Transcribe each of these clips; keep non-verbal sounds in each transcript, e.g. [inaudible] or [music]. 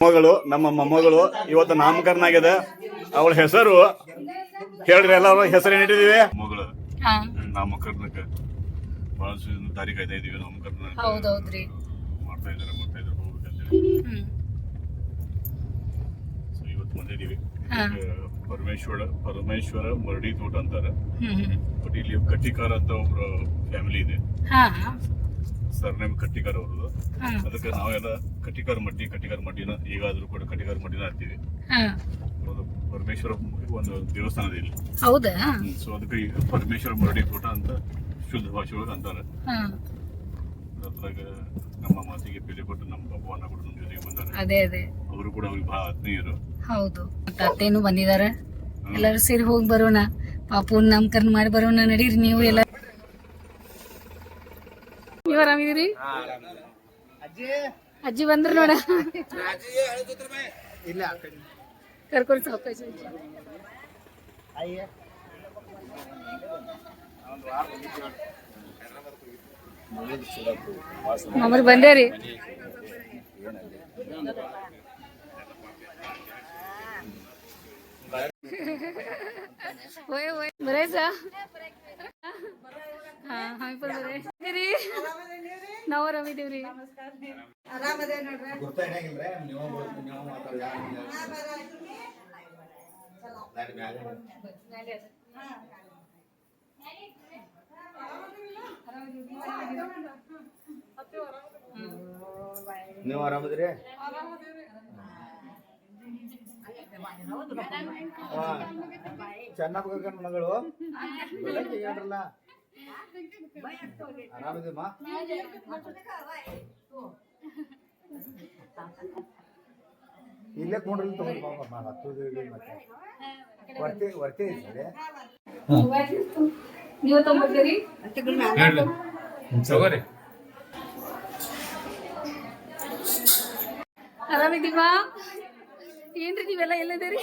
ಮಗಳು ನಮ್ಮ ಮೊಮ್ಮಗಳು ಇವತ್ತು ನಾಮಕರಣ ಆಗಿದೆ ಅವಳ ಹೆಸರು ಹೇಳ್ರಿ ಎಲ್ಲರೂ ಹೆಸರು ಏನಿಟ್ಟಿದೀವಿ ಮಗಳು ನಾಮಕರಣಕ್ಕ ನಾಮಕರಣಕ್ಕೆ ಬಹಳ ತಾರೀಕು ಆಯ್ತಾ ಇದೀವಿ ನಾಮಕರಣ ಹೌದೌದ್ರಿ. ಮಾಡ್ತಾ ಇದಾರೆ ಮಾಡ್ತಾ ಇದಾರೆ ಸೊ ಇವತ್ತು ಬಂದಿದೀವಿ ಪರಮೇಶ್ವರ ಪರಮೇಶ್ವರ ಮರಡಿ ತೋಟ ಅಂತಾರೆ. ಹ್ಮ್ ಹ್ಮ್. ಬಟ್ ಇಲ್ಲಿ ಕಟ್ಟಿಕಾರ ಅಂತ ಒಬ್ರು ಫ್ಯಾಮಿಲಿ ಇದೆ. ಹಾ ಸರ್ನೇಮ್ ಕಟ್ಟಿಕಾರ ಅವ್ರದ್ದು. ಅದಕ್ಕೆ ನಾವೆಲ್ಲ ಕಟ್ಟಿಕಾರ ಮಡ್ಡಿ ಕಟ್ಟಿಕಾರ ಮಡ್ಡಿನ ಈಗಾದ್ರೂ ಕೂಡ ಕಟ್ಟಿಕಾರ ಮಡ್ಡಿನ ಹಾಕ್ತೀವಿ. ಅದು ಪರಮೇಶ್ವರ ಒಂದು ದೇವಸ್ಥಾನ ಇಲ್ಲಿ. ಹೌದಾ? ಸೊ ಅದಕ್ಕೆ ಈ ಪರಮೇಶ್ವರ ಮರಡಿ ತೋಟ ಅಂತ ಶುದ್ಧ ಭಾಷೆ ಒಳಗೆ ಅಂತಾರೆ ಅದ್ರಾಗ ನಮ್ಮ ಮಾತಿಗೆ ಬೆಲೆ ಕೊಟ್ಟು ನಮ್ಮ ಭಗವಾನ ಕೂಡ ನಮ್ಮ ಜೊತೆಗೆ ಬಂದಾರೆ. ಅದೇ ಅದೇ. ಅವರು ಕೂಡ ಅವ್ರಿಗೆ ಬಹಳ ಆತ್ಮೀಯರು. ಹೌದು. ಮತ್ತೆ ಅತ್ತೇನು ಬಂದಿದಾರ. ಎಲ್ಲರೂ ಸೇರಿ ಹೋಗಿ ಬರೋಣ. ಪಾಪು ನಾಮಕರಣ ಮಾಡಿ ಬರೋಣ. ನಡೀರಿ ನೀವು ಎಲ್ಲ. ಎಲ್ಲರೂ ಆರಾಮಿದ್ದೀರಿ? ಅಜ್ಜಿ? ಬಂದ್ರು ನೋಡ. ಕರ್ಕೊಂಡು ಸಾವಕಾಶ ನಮಗೆ ಬಂದೇರಿ ಓಯ್ ಹೋಯ್ ಬರೇಸ ಹಾ ಹಾ ಬರೇ ನಾವು ಆರಾಮಿದ್ದೀವ್ರಿ. ನೀವು ಆರಾಮದ್ರಿ? ಚೆನ್ನಾಗ್ ಹೋಗ್ಯಾನ ಮಗಳು. ಹೇಳ್ರಲ್ಲ ಆರಾಮದಿಮ್ಮ ಇಲ್ಲೇ ಕೊಂಡ್ರಲ್ಲಿ ತಗೊಂಡು ಪಾಪ ನಾನು ಹತ್ತುದು ಮತ್ತೆ. ವರ್ತಿ ವರ್ತಿ ಐತೆ ನೀವು ತಗೊಂಡ್ಬರ್ತೀರಿ ಆರಾಮಿದ್ದೀವಾ ಏನ್ರಿ ನೀವೆಲ್ಲ ಎಲ್ಲದಿರಿ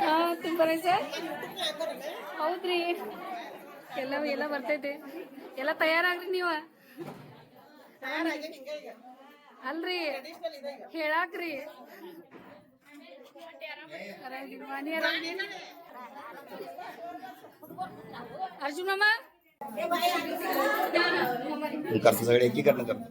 ಹಾ ತುಂಬಾ ಸರ್ ಹೌದ್ರಿ? ಎಲ್ಲ ಎಲ್ಲ ಬರ್ತೈತೆ ಎಲ್ಲ ತಯಾರಾಗ್ರಿ ನೀವ ಅಲ್ರಿ ಹೇಳಾಕ್ರಿ ಅರ್ಜುನಮ್ಮ करतो सगळे एकीकरण करतो.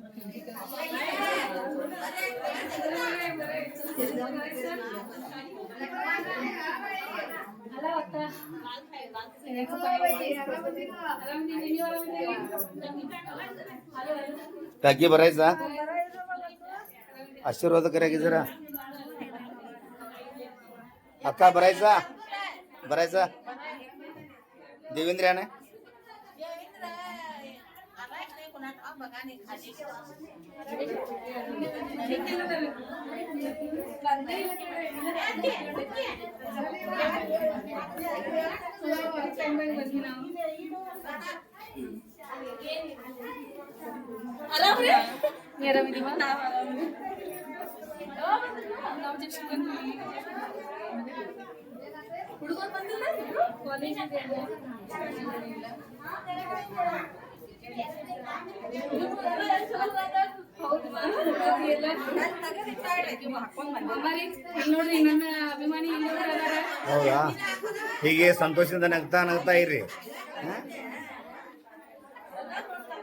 टाकी भरायचा? आशीर्वाद करा की जरा. अक्का भरायचा? भरायचा? देवेंद्र याने? ने ನೀ ಆರಾಮಿದ್ದೀವಾ? ನಾವು just ಬಂದ್ವಿ. ಹುಡ್ಗನ್ ಬಂದಿಲ್ಲ? ಕಾಲೇಜ್ ಇದೆ ಅಲ್ಲ? ಹೌದಾ? ಹೀಗೆ ಸಂತೋಷದಿಂದ ನಗ್ತಾ ನಗ್ತಾ ಇರಿ?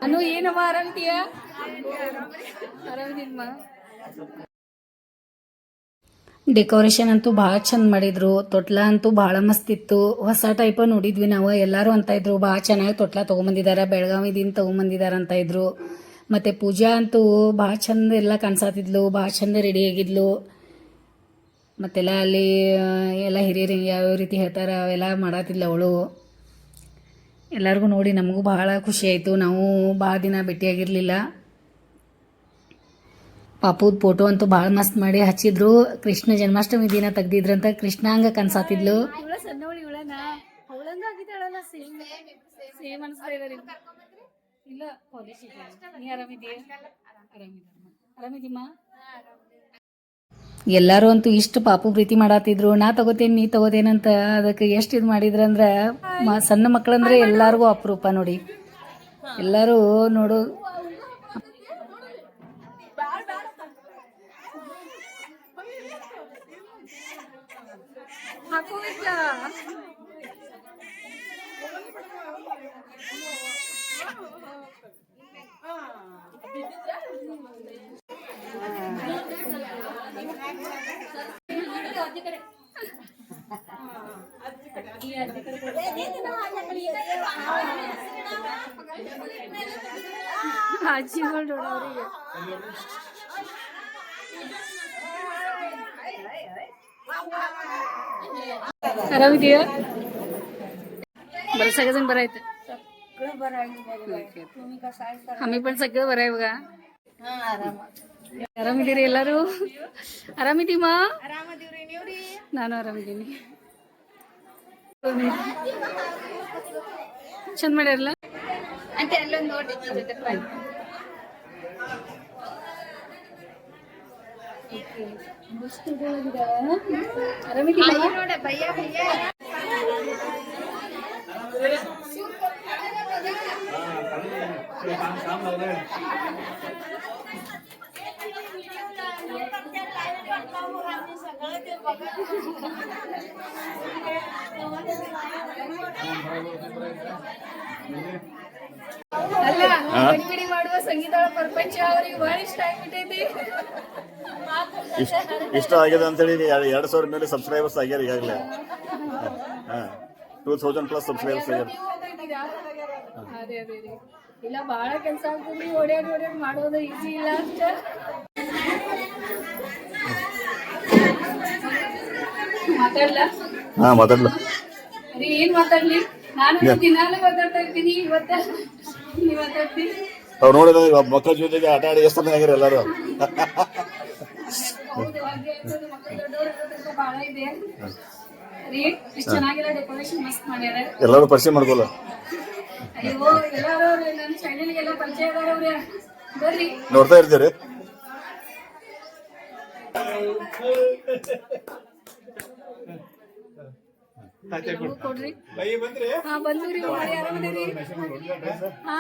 ಅನು ಏನಮ್ಮ ಅರಂತಿಯ ಆರಾಮಿದೀನಮ್ಮ ಡೆಕೋರೇಷನ್ ಅಂತೂ ಭಾಳ ಚಂದ ಮಾಡಿದ್ರು. ತೊಟ್ಲ ಅಂತೂ ಭಾಳ ಮಸ್ತ್ ಇತ್ತು. ಹೊಸ ಟೈಪ ನೋಡಿದ್ವಿ ನಾವು. ಎಲ್ಲರೂ ಅಂತ ಇದ್ರು, ಭಾಳ ಚೆನ್ನಾಗಿ ತೊಟ್ಲ ತೊಗೊಂಬಂದಿದ್ದಾರೆ ಬೆಳಗಾವಿದಿಂದ ತೊಗೊಂಬಂದಿದ್ದಾರೆ ಅಂತ ಇದ್ರು. ಮತ್ತು ಪೂಜಾ ಅಂತೂ ಭಾಳ ಚಂದ ಎಲ್ಲ ಕಾಣಿಸಾತಿದ್ಲು, ಭಾಳ ಚಂದ ರೆಡಿ ಆಗಿದ್ಲು. ಮತ್ತೆಲ್ಲ ಅಲ್ಲಿ, ಎಲ್ಲ ಹಿರಿಯರು ಯಾವ್ಯಾವ ರೀತಿ ಹೇಳ್ತಾರೆ, ಅವೆಲ್ಲ ಮಾಡತ್ತಿದ್ಲು ಅವಳು. ಎಲ್ಲರಿಗೂ ನೋಡಿ ನಮಗೂ ಬಹಳ ಖುಷಿ ಆಯಿತು. ನಾವು ಭಾಳ ದಿನ ಭೇಟಿಯಾಗಿರಲಿಲ್ಲ. ಪಾಪುದ್ ಫೋಟೋ ಅಂತೂ ಭಾಳ ಮಸ್ತ್ ಮಾಡಿ ಹಚ್ಚಿದ್ರು. ಕೃಷ್ಣ ಜನ್ಮಾಷ್ಟಮಿ ದಿನ ತೆಗ್ದಿದ್ರಂತ ಕೃಷ್ಣ ಹಂಗ ಕನ್ಸಾತಿದ್ಲು. ಎಲ್ಲಾರು ಅಂತೂ ಇಷ್ಟು ಪಾಪು ಪ್ರೀತಿ ಮಾಡತ್ತಿದ್ರು ನಾ ತಗೋತೇನೆ, ನೀ ತಗೋತೇನಂತ ಅದಕ್ಕೆ ಎಷ್ಟು ಇದು ಮಾಡಿದ್ರಂದ್ರ ಸಣ್ಣ ಮಕ್ಕಳಂದ್ರೆ ಎಲ್ಲಾರ್ಗೂ ಅಪರೂಪ ನೋಡಿ. ಎಲ್ಲರೂ ನೋಡು ಆರಾಮಿದೆಯಾ बरं सगळेजण बरं आहेत आम्ही पण सगळं बरं आहे बघा ಆರಾಮಿದ್ದೀರಿ ಎಲ್ಲರೂ ಆರಾಮಿದ್ದೀಮ ನಾನು ಆರಾಮಿದ್ದೀನಿ ಚಂದ ಮಾಡ್ಯಾರಲ್ಲ ಆರಾಮಿದ್ದೀರಾ ಅಲ್ಲ ಬಿಡಿ ಮಾಡುವ ಸಂಗೀತ ಪ್ರಪಂಚ ಅವ್ರಿಗೆ ಬಹಳ ಇಷ್ಟ ಆಗ್ಬಿಟ್ಟೈತಿ. ಇಷ್ಟ ಆಗಿದೆ ಅಂತೇಳಿ ಎರಡು ಸಾವಿರ ಮೇಲೆ ಸಬ್ಸ್ಕ್ರೈಬರ್ಸ್ ಆಗ್ಯಾರ ಈಗಾಗಲೇ. ಹಾಂ ಟೂ ತೌಸಂಡ್ ಪ್ಲಸ್ ಸಬ್ಸ್ಕ್ರೈಬರ್ಸ್ ಆಗ್ಯಾರ. ಅದೇ ಅದೇ ಇಲ್ಲ ಬಹಳ ಕೆಲಸ ಆಗ್ತದೆ ಓಡ್ಯಾಡಿ ಓಡ್ಯಾಡಿ ಮಾಡೋದು ಈಸಿ ಇಲ್ಲ ಅಷ್ಟ ಮಾತಾಡ್ಲಾ? ಹಾ ಮಾತಾಡ್ಲ. ಅದೇ ಏನ್ ಮಾತಾಡ್ಲಿ? ನಾನು ದಿನಾಲು ಮಾತಾಡ್ತಾ ಇರ್ತೀನಿ ಇವತ್ತ ನೀವ್ ಮಾತಾಡ್ತೀನಿ ಅವ್ರು ನೋಡಿದ್ರೆ ಮಕ್ಕಳ ಜೊತೆಗೆ ಆಟ ಆಡಿ ಎಷ್ಟು ಆಗ್ಯಾರ ಎಲ್ಲಾರು? ಎಲ್ಲಾರು ಪರಿಚಯ ಮಾಡ್ಕೊಲ್ಲ. ನೋಡ್ತಾ ಎಲ್ಲಾರು ನನ್ನ ಚಾನೆಲ್ಗೆಲ್ಲ ಪರಿಚಯ ಅದಾರ ಅವ್ರೆ ಬರ್ರಿ ನೋಡ್ತಾ ಇರ್ತೀರಿ ನಮಗೂ ಕೊಡ್ರಿ. ಹಾ ಬಂದ್ರಿ. ಆರಾಮದಿರಿ ಹಾ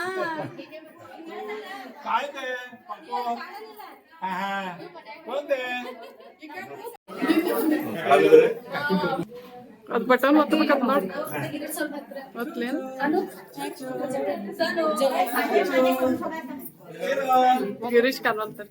ಅದ್ ಬಟನ್ ಒತ್ತಬೇಕಂತ ನೋಡಿ. ಒತ್ಲೇನ್? ಗಿರೀಶ್ ಕಾಲ್ವಂತರ್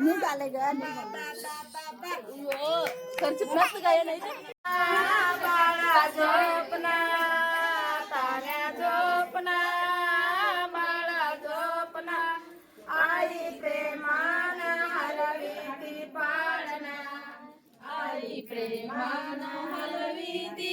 नीट आले ग. खर्च पुन्हा काय नाही बाळा झोपना ताऱ्या झोपना आई प्रेमान हलवी ती पाळना आई प्रेमान हलवी ती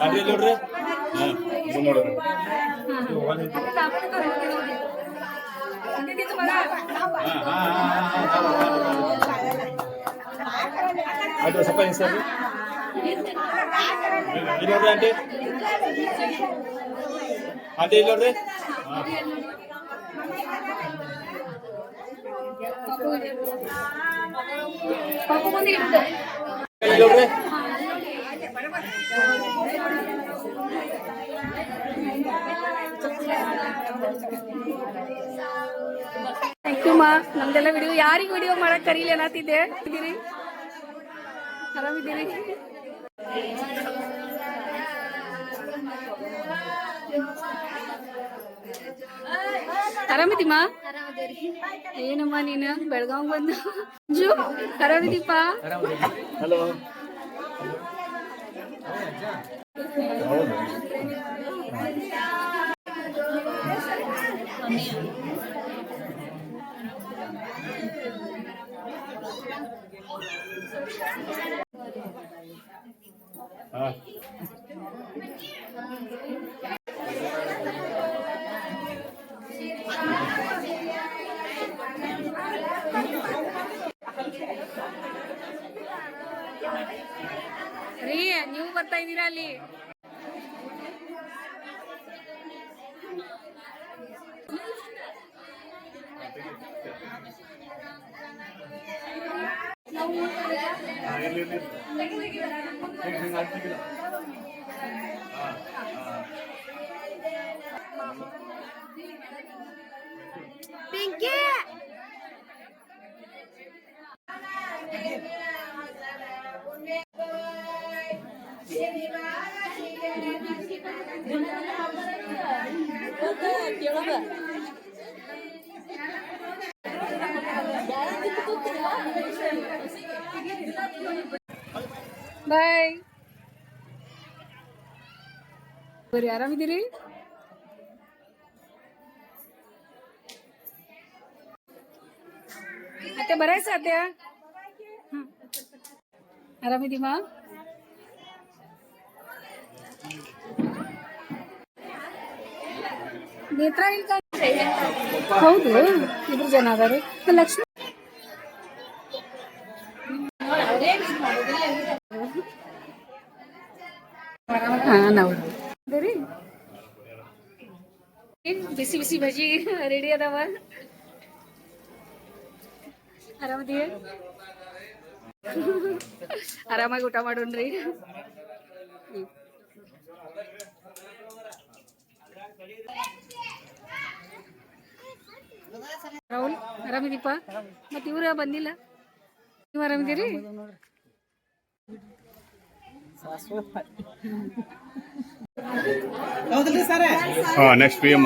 ಅಡ್ಡಿ ನೋಡ್ರಿ ಹಾಂ ನೋಡ್ರಿ ಅದು ಸ್ವಲ್ಪ ಸರ್ ಇಲ್ಲಿ ನೋಡ್ರಿ ಆಂಟಿ ಆಂಟಿ ಇಲ್ಲಿ ನೋಡ್ರಿ ಪಪ್ಪು ಮುಂದೆ ಇಡ್ತಾರೆ ನಮ್ದೆಲ್ಲ ವಿಡಿಯೋ ಯಾರಿಗೆ ವಿಡಿಯೋ ಮಾಡಕ್ ಕರೀಲಿ ಅನ್ನತ್ತಿದ್ದೆ. ಇದ್ದೀರಿ? ಆರಾಮಿದ್ದೀರಿ? ಆರಾಮಿದ್ದೀಮ ಏನಮ್ಮ ನೀನು? ಬೆಳಗಾವ್ ಬಂದು? ಆರಾಮಿದ್ದೀಪ ಹಲೋ ಹೌದು ಹಾಂ ರೀ ನೀವು ಬರ್ತಾ ಇದ್ದೀರಾ ಅಲ್ಲಿ ಬಾಯ್ ಬರ್ರಿ ಆರಾಮಿದ್ದೀರಿ ಮತ್ತೆ ಬರಾಯ್ ಸಾಧ್ಯ ಹ್ಮ್. ಆರಾಮಿದ್ದೀಮಾ ನೇತ್ರ ಹೌದು, ಇಬ್ರು ಜನ ಅದಾರೆ. ಲಕ್ಷ್ಮಿ? ಹಾ ಬಿಸಿ ಬಿಸಿ ಭಜಿ ರೆಡಿ ಅದಾವ? ಆರಾಮದಿ ಆರಾಮಾಗಿ ಊಟ ಮಾಡೋಣ್ರಿ. ರಾಹುಲ್ ಆರಾಮಿದೀಪ ಮತ್ತೆ ಇವ್ರ ಬಂದಿಲ್ಲ? ನೀವು ಆರಾಮಿದ್ದೀರಿ? ಹಾಂ ನೆಕ್ಸ್ಟ್ ಪಿ ಎಂ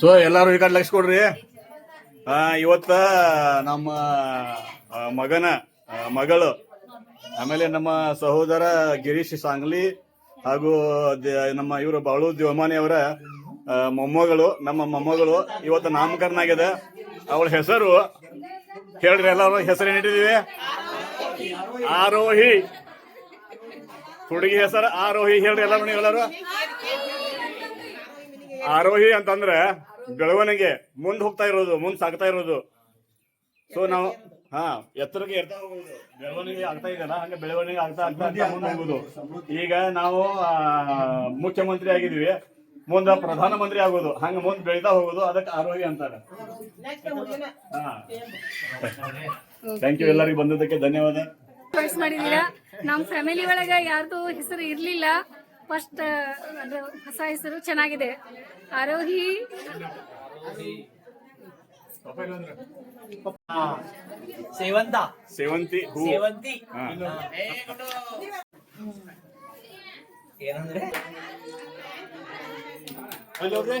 ಸೊ ಎಲ್ಲಾರು ಈ ಕಡೆ ಲಕ್ಷ ಕೊಡ್ರಿ ಇವತ್ತ ನಮ್ಮ ಮಗನ ಮಗಳು, ಆಮೇಲೆ ನಮ್ಮ ಸಹೋದರ ಗಿರೀಶ್ ಸಾಂಗ್ಲಿ ಹಾಗೂ ನಮ್ಮ ಇವರು ಬಾಳು ದೇವಮಾನಿ ಅವರ ಮೊಮ್ಮಗಳು, ನಮ್ಮ ಮೊಮ್ಮಗಳು ಇವತ್ತು ನಾಮಕರಣ ಆಗಿದೆ ಅವಳ ಹೆಸರು, ಹೇಳ್ರಿ ಎಲ್ಲರೂ ಹೆಸರು ಏನಿಟ್ಟಿದೀವಿ? ಆರೋಹಿ. ಹುಡುಗಿ ಹೆಸರು ಆರೋಹಿ, ಹೇಳ್ರಿ ಎಲ್ಲರೂ ನೀವು ಎಲ್ಲರೂ ಆರೋಹಿ ಅಂತಂದ್ರೆ ಬೆಳವಣಿಗೆ ಮುಂದ್ ಹೋಗ್ತಾ ಇರೋದು ಮುಂದ್ ಸಾಗ್ತಾ ಇರೋದು. ಸೊ ನಾವು ಹಾ ಎತ್ತರಕ್ಕೆ ಏರ್ತಾ ಹೋಗೋದು. ಬೆಳವಣಿಗೆ ಆಗ್ತಾ ಇದೆಯಲ್ಲ ಹಂಗೆ ಬೆಳವಣಿಗೆ ಆಗ್ತಾ ಆಗ್ತಾ ಆಗ್ತಾ ಮುಂದೆ ಹೋಗುದು. ಈಗ ನಾವು ಮುಖ್ಯಮಂತ್ರಿ ಆಗಿದೀವಿ ಮುಂದ ಪ್ರಧಾನ ಮಂತ್ರಿ ಆಗೋದು. ಹಂಗ ಮುಂದ್ ಬೆಳಿತಾ ಹೋಗೋದು. ಅದಕ್ಕೆ ಆರೋಗ್ಯ ಅಂತಾರೆ. ಥ್ಯಾಂಕ್ ಯು ಎಲ್ಲರಿಗೂ ಬಂದದಕ್ಕೆ ಧನ್ಯವಾದ. ಚಾಯ್ಸ್ ಮಾಡಿದೀರಾ ನಮ್ಮ ಫ್ಯಾಮಿಲಿ ಒಳಗ ಯಾರ್ದು ಹೆಸರು ಇರ್ಲಿಲ್ಲ. ಫಸ್ಟ್ ಅದು ಹೊಸ ಹೆಸರು ಚೆನ್ನಾಗಿದೆ. ಆರೋಹಿ. ಸೇವಂತ. ಸೇವಂತಿ ಹೂ. ಸೇವಂತಿ. ಏನಂದ್ರೆ? ಹೋಗ್ರಿ.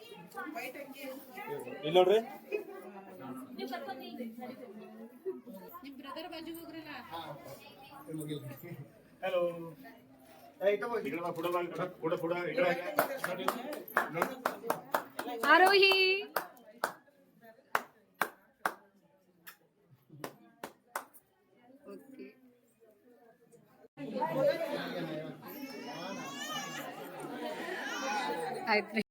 ಇಲ್ಲಿ ನೋಡ್ರಿ ನಿಮ್ ಬ್ರದರ್ ಬಾಜು ಹೋಗ್ರಲ್ಲ ಹಲೋ ಆರೋಹಿ ಆಯ್ತು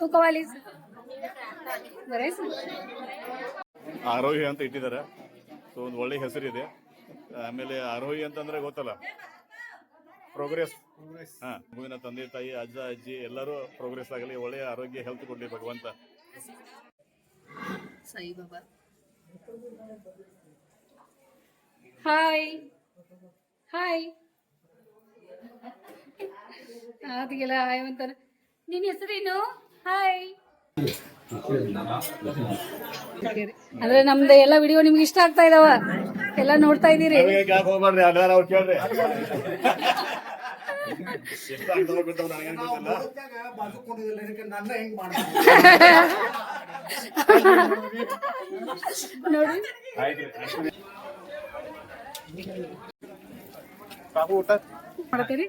ಟು ಕವಾಲೀಸ್ ಆರೋಹಿ ಅಂತ ಇಟ್ಟಿದ್ದಾರೆ. ಸೊ ಒಂದು ಒಳ್ಳೆ ಹೆಸರಿದೆ ಆಮೇಲೆ ಆರೋಹಿ ಅಂತಂದ್ರೆ ಗೊತ್ತಲ್ಲ? ಪ್ರೋಗ್ರೆಸ್ ಹಾ ಮಗುವಿನ ತಂದೆ ತಾಯಿ ಅಜ್ಜ ಅಜ್ಜಿ ಎಲ್ಲರೂ ಪ್ರೋಗ್ರೆಸ್ ಆಗಲಿ ಒಳ್ಳೆಯ ಆರೋಗ್ಯ ಹೆಲ್ತ್ ಕೊಡ್ಲಿ ಭಗವಂತ. ಹಾಯ್ ಹಾಯ್ ಅದಕ್ಕೆಲ್ಲ ಹಾಯ್ ಅಂತಾನೆ ನಿನ್ನ ಹೆಸರೇನು? ಹಾಯ್ ಅಂದ್ರೆ ನಮ್ದು ಎಲ್ಲ ವಿಡಿಯೋ ನಿಮ್ಗೆ ಇಷ್ಟ ಆಗ್ತಾ ಇದಾವ. ಎಲ್ಲ ನೋಡ್ತಾ ಇದೀರಿ ನೋಡಿ.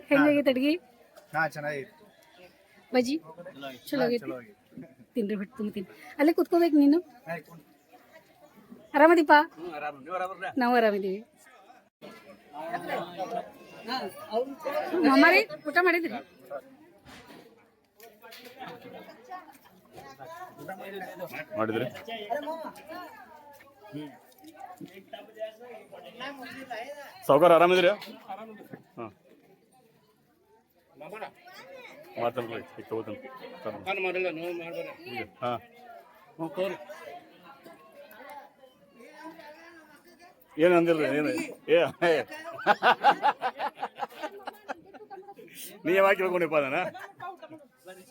ಹೆಂಗಾಗೈತೆ ಅಡ್ಗಿ? ಹಾ ಚೆನ್ನಾಗಿತ್ತು ಬಜ್ಜಿ? ಚಲೋ ಆಗೈತಿ. ತಿನ್ರಿ ಬಿಟ್ಟು ತಿನ್ ಅಲ್ಲೇ ಕುತ್ಕೋಬೇಕು ನೀನು? ಆರಾಮದಿಪ್ಪ? ನಾವು ಆರಾಮಿದ್ದೀವಿ. ಮಾಮಾರಿ ಊಟ ಮಾಡಿದ್ರಿ? ಮಾಡಿದ್ರಿ? ಸಾವುಕಾರ ಆರಾಮಿದ್ರಿ ಹಾಂ ಮಾಡ್ತಾನೆ ಈಗ ತಗೋತಾನೆ. ಹಾಂ. ಏನು ಅಂದಿಲ್ಲ ಏನು ಏ ಏ. ನೀ ಯಾವಾಗ ಕೇಳ್ಕೊಂಡಿಪ್ಪ ಅದನ್ನ? ಮಾಡ್-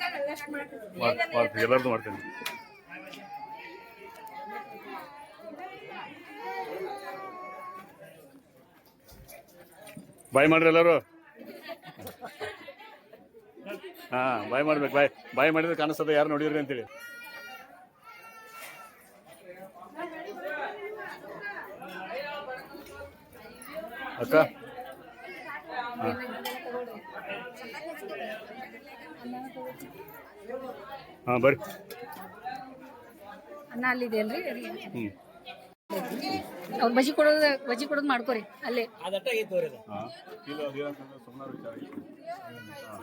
ಮಾಡ್ತೀನಿ. ಎಲ್ಲರದು ಮಾಡ್ತೀನಿ. ಬಾಯ್ ಮಾಡ್ರಿ ಎಲ್ಲರೂ? ಹಾ, ಬಾಯ್ ಮಾಡ್ಬೇಕು, ಬಾಯ್. ಬಾಯ್ ಮಾಡಿದ್ರೆ ಕಾಣಿಸ್ತದೆ, ಯಾರು ನೋಡಿದ್ರಿ ಅಂತೇಳಿ. ಅಕ್ಕ? ಹಾ. ಹಾ ಬರ್ರಿ. ಅನ್ನ ಅಲ್ಲಿದೆ ಅಲ್ರಿ? ಹ್ಮ್. ಅವ್ರು ಬಜಿ ಕೊಡೋದು ಬಜಿ ಕೊಡೋದು ಮಾಡ್ಕೋರಿ ಅಲ್ಲೇ. ಅದು. ಇಲ್ಲ ಅದೇನಂತಂದ್ರೆ ಸುಮ್ಮನೆ ವಿಚಾರ ಹಾ.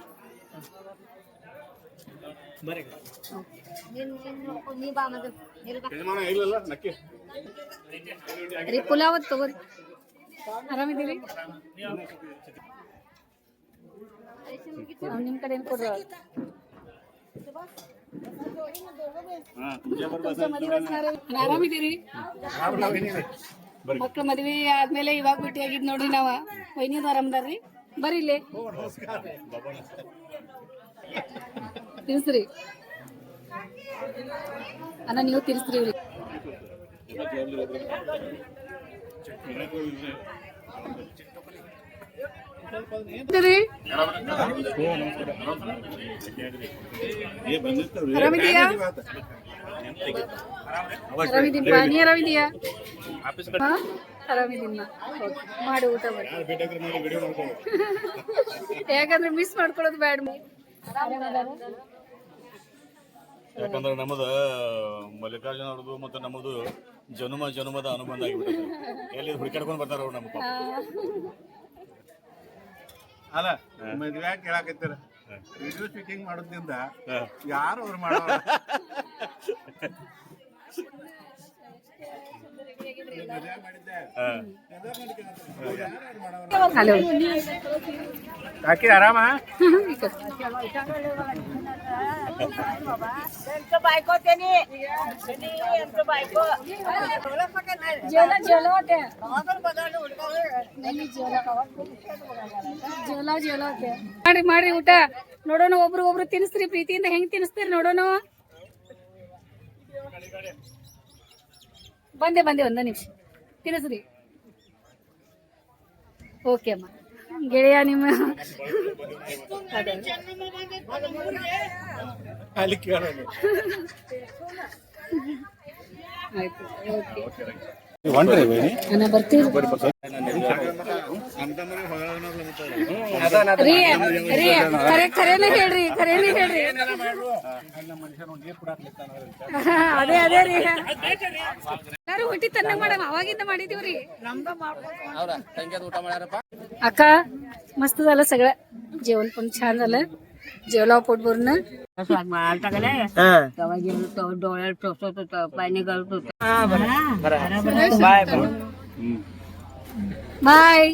ಬರ್ರಿ. ಯಜಮಾನ ಇಲ್ಲಲ್ಲ ನಕ್ಕಿ. ರೀ ಪುಲಾವ್ ಅದ್ ತಗೋರಿ. ಆರಾಮಿದ್ದೀರಿ? ನಿಮ್ಮ ನಿಮ್ ಕಡೆ ಏನ್ ಕೊಡ್ರಿ? ಆರಾಮಿದ್ದೀರಿ? ಮಕ್ಳ ಮದ್ವಿ ಆದ್ಮೇಲೆ ಇವಾಗ ಭೇಟಿ ಆಗಿದ್ ನೋಡ್ರಿ ನಾವ. ವೈನಿದ್ ಆರಾಮದಾರ್ರಿ? ಬರ್ರಿ ಇಲ್ಲಿ. ತಿನ್ಸ್ರಿ ಅಣ್ಣ, ನೀವು ತಿನ್ಸ್ರಿ ಇವ್ರಿ? ಆರಾಮಿದೀಯಾ ಆರಾಮಿದ್ದೀನಪ್ಪ ನೀ ಆರಾಮಿದೀಯಾ ಹಾ? ಆರಾಮಿದ್ದೀನ ಮಾಡಿ ಊಟ ಮಾಡಿ. ಯಾಕಂದ್ರೆ ಮಿಸ್ ಮಾಡ್ಕೊಳ್ಳೋದು ಬೇಡ. ಯಾಕಂದ್ರೆ ನಮ್ಮದು ಮಲ್ಲಿಕಾರ್ಜುನ ಅವ್ರದ್ದು ಮತ್ತು ನಮ್ಮದು ಜನುಮ ಜನುಮದ ಅನುಬಂಧ ಆಗಿಬಿಟ್ಟಿದೆ. ಎಲ್ಲಿ ಹುಡುಕಾಡ್ಕೊಂಡು ಬರ್ತಾರ ಅವ್ರು ನಮ್ಮ. ಅಲ್ಲ ಮದ್ವೆ ಕೇಳಾಕತ್ತೀರ? ವಿಡಿಯೋ ಶೂಟಿಂಗ್ ಮಾಡೋದ್ರಿಂದ. ಯಾರು ಅವ್ರು ಮಾಡೋ ಕಾಕಿ [laughs] ಆರಾಮ? जेवला जेवला होत्या नाही जेवला जेवला जेवला होत्या ಮಾಡಿ ಮಾಡ್ರಿ ಊಟ ನೋಡೋಣ ಒಬ್ರು ಒಬ್ರು ತಿನ್ಸ್ರಿ ಪ್ರೀತಿಯಿಂದ ಹೆಂಗ್ ತಿನ್ಸ್ತೀರಿ ನೋಡೋಣ ಬಂದೆ ಬಂದೆ ಒಂದ ನಿಮಿಷ ತಿನ್ಸ್ರಿ ಓಕೆ ಅಮ್ಮ ಗೆಳೆಯ ನಿಮ್ಮ ಅದೇ. ಅಲ್ಲಿ ಕೇಳೋದು ಆಯ್ತು ಓಕೆ ಹೊಂಡ್ರಿ ಅಣ್ಣ ಬರ್ತೀವಿ ರೀ ರೀ ಖರೆ ಖರೇನೆ ಹೇಳ್ರಿ ಖರೇನೆ ಹೇಳ್ರಿ ಅದೇ ಅದೇ ರೀ ಎಲ್ಲಾರು ಹೊಟ್ಟಿ ತನ್ನ ಮಾಡಮ್ ಅವಾಗಿಂದ ಮಾಡಿದೀವ್ರಿ अक्का मस्त झालं सगळं जेवण पण छान झालं जेवला पोटभरून. डोळ्यात टोचत होत पाणी गळत होत ಬಾಯ್ बाय.